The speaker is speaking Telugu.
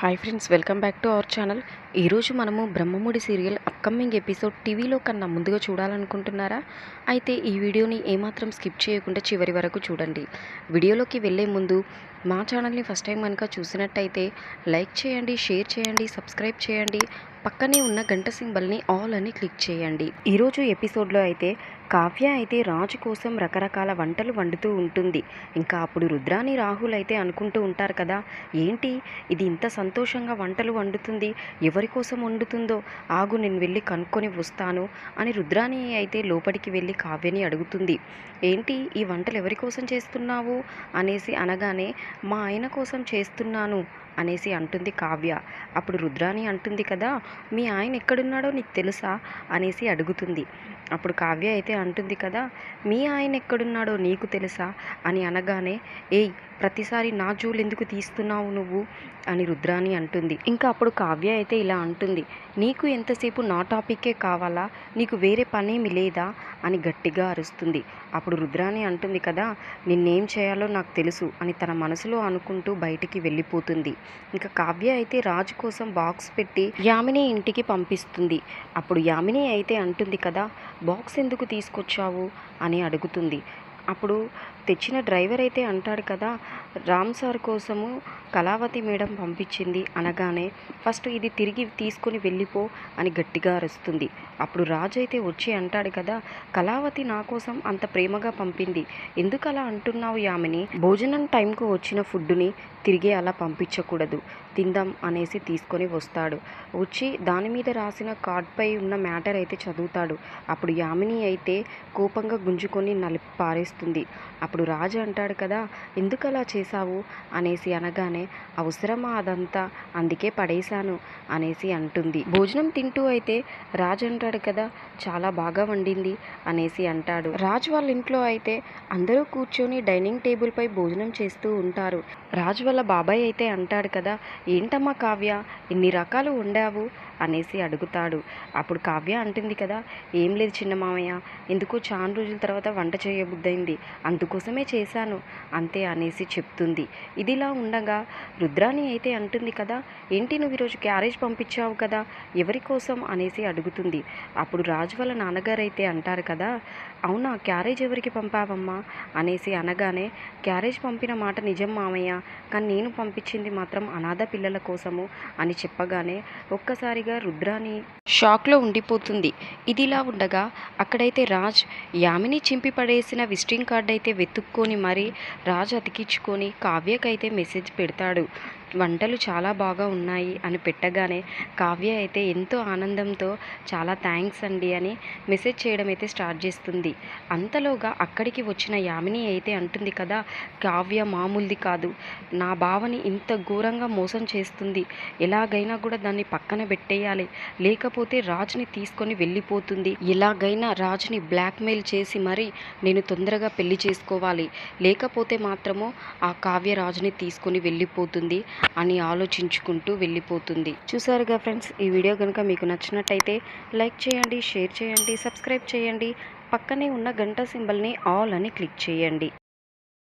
Hi friends welcome back to our channel ఈరోజు మనము బ్రహ్మముడి సీరియల్ అప్కమింగ్ ఎపిసోడ్ టీవీలో కన్నా ముందుగా చూడాలనుకుంటున్నారా? అయితే ఈ వీడియోని ఏమాత్రం స్కిప్ చేయకుండా చివరి వరకు చూడండి. వీడియోలోకి వెళ్ళే ముందు మా ఛానల్ని ఫస్ట్ టైం కనుక చూసినట్టయితే లైక్ చేయండి షేర్ చేయండి సబ్స్క్రైబ్ చేయండి. పక్కనే ఉన్న గంట సింబల్ని ఆల్ అని క్లిక్ చేయండి. ఈరోజు ఎపిసోడ్లో అయితే కావ్య అయితే రాజు కోసం రకరకాల వంటలు వండుతూ ఉంటుంది. ఇంకా అప్పుడు రుద్రాని రాహుల్ అయితే అనుకుంటూ ఉంటారు కదా ఏంటి? ఇది ఇంత సంతోషంగా వంటలు వండుతుంది. ఎవరి కోసం వండుతుందో? ఆగు నేను వెళ్ళి కనుక్కొని వస్తాను అని రుద్రాని అయితే లోపలికి వెళ్ళి కావ్యని అడుగుతుంది. ఏంటి? ఈ వంటలు ఎవరి కోసం చేస్తున్నావు? అనేసి అనగానే మా ఆయన కోసం చేస్తున్నాను. అనేసి అంటుంది కావ్య. అప్పుడు రుద్రాని అంటుంది కదా మీ ఆయన ఎక్కడున్నాడో నీకు తెలుసా? అనేసి అడుగుతుంది. అప్పుడు కావ్య అయితే అంటుంది కదా మీ ఆయన ఎక్కడున్నాడో నీకు తెలుసా? అని అనగానే ఏయ్ ప్రతిసారి నా జూలు ఎందుకు తీస్తున్నావు నువ్వు? అని రుద్రాని అంటుంది. ఇంకా అప్పుడు కావ్య అయితే ఇలా అంటుంది నీకు ఎంతసేపు నా టాపిక్కే కావాలా? నీకు వేరే పనేమి లేదా? అని గట్టిగా అరుస్తుంది. అప్పుడు రుద్రాని అంటుంది కదా నిన్నేం చేయాలో నాకు తెలుసు అని తన మనసులో అనుకుంటూ బయటికి వెళ్ళిపోతుంది. ఇంకా కావ్య అయితే రాజు కోసం బాక్స్ పెట్టి యామిని ఇంటికి పంపిస్తుంది. అప్పుడు యామిని అయితే అంటుంది కదా బాక్స్ ఎందుకు తీసుకొచ్చావు? అని అడుగుతుంది. అప్పుడు తెచ్చిన డ్రైవర్ అయితే అంటాడు కదా రామ్ సార్ కోసము కళావతి మేడం పంపించింది అనగానే ఫస్ట్ ఇది తిరిగి తీసుకొని వెళ్ళిపో అని గట్టిగా అరుస్తుంది. అప్పుడు రాజు అయితే వచ్చి అంటాడు కదా కళావతి నా కోసం అంత ప్రేమగా పంపింది. ఎందుకు అలా అంటున్నావు యామిని? భోజనం టైంకు వచ్చిన ఫుడ్ని తిరిగి అలా పంపించకూడదు. తిందాం అనేసి తీసుకొని వస్తాడు. వచ్చి దాని మీద రాసిన కార్డ్పై ఉన్న మ్యాటర్ అయితే చదువుతాడు. అప్పుడు యామిని అయితే కోపంగా గుంజుకొని నలిపి పారేస్తుంది. అప్పుడు అప్పుడు రాజు అంటాడు కదా ఎందుకు అలా చేశావు? అనేసి అనగానే అవసరమా అదంతా? అందుకే పడేశాను అనేసి అంటుంది. భోజనం తింటూ అయితే రాజు అంటాడు కదా చాలా బాగా వండింది అనేసి అంటాడు. రాజు వాళ్ళ ఇంట్లో అయితే అందరూ కూర్చొని డైనింగ్ టేబుల్పై భోజనం చేస్తూ ఉంటారు. రాజు వాళ్ళ బాబాయ్ అయితే అంటాడు కదా ఏంటమ్మా కావ్య ఇన్ని రకాలు వండావు? అనేసి అడుగుతాడు. అప్పుడు కావ్య అంటుంది కదా ఏం లేదు చిన్న మామయ్య ఎందుకో చాలా రోజుల తర్వాత వంట చేయబుద్దయింది అందుకోసమే చేశాను అంతే అనేసి చెప్తుంది. ఇదిలా ఉండగా రుద్రాణి అయితే అంటుంది కదా ఏంటి నువ్వు ఈరోజు క్యారేజ్ పంపించావు కదా ఎవరి కోసం? అనేసి అడుగుతుంది. అప్పుడు రాజు వాళ్ళ నాన్నగారు అయితే అంటారు కదా అవునా క్యారేజ్ ఎవరికి పంపావమ్మా? అనేసి అనగానే క్యారేజ్ పంపిన మాట నిజం మామయ్య కానీ నేను పంపించింది మాత్రం అనాథ పిల్లల కోసము అని చెప్పగానే ఒక్కసారి ఒక్కసారిగా రుద్రాని షాక్లో ఉండిపోతుంది. ఇదిలా ఉండగా అక్కడైతే రాజ్ యామిని చింపి పడేసిన విజిటింగ్ కార్డ్ అయితే వెతుక్కొని మరీ రాజ్ అతికించుకొని కావ్యకైతే మెసేజ్ పెడతాడు. వంటలు చాలా బాగా ఉన్నాయి అని పెట్టగానే కావ్య అయితే ఎంతో ఆనందంతో చాలా థ్యాంక్స్ అండి అని మెసేజ్ చేయడం అయితే స్టార్ట్ చేస్తుంది. అంతలోగా అక్కడికి వచ్చిన యామిని అయితే అంటుంది కదా కావ్య మామూలుది కాదు. నా బావని ఇంత ఘోరంగా మోసం చేస్తుంది. ఎలాగైనా కూడా దాన్ని పక్కన పెట్టేయాలి. లేకపోతే రాజుని తీసుకొని వెళ్ళిపోతుంది. ఎలాగైనా రాజుని బ్లాక్మెయిల్ చేసి మరీ నేను తొందరగా పెళ్ళి చేసుకోవాలి. లేకపోతే మాత్రము ఆ కావ్య రాజుని తీసుకొని వెళ్ళిపోతుంది. అని ఆలోచించుకుంటూ వెళ్ళిపోతుంది. చూసారుగా ఫ్రెండ్స్ ఈ వీడియో కనుక మీకు నచ్చినట్టయితే లైక్ చేయండి షేర్ చేయండి సబ్స్క్రైబ్ చేయండి. పక్కనే ఉన్న గంట సింబల్ని ఆల్ అని క్లిక్ చేయండి.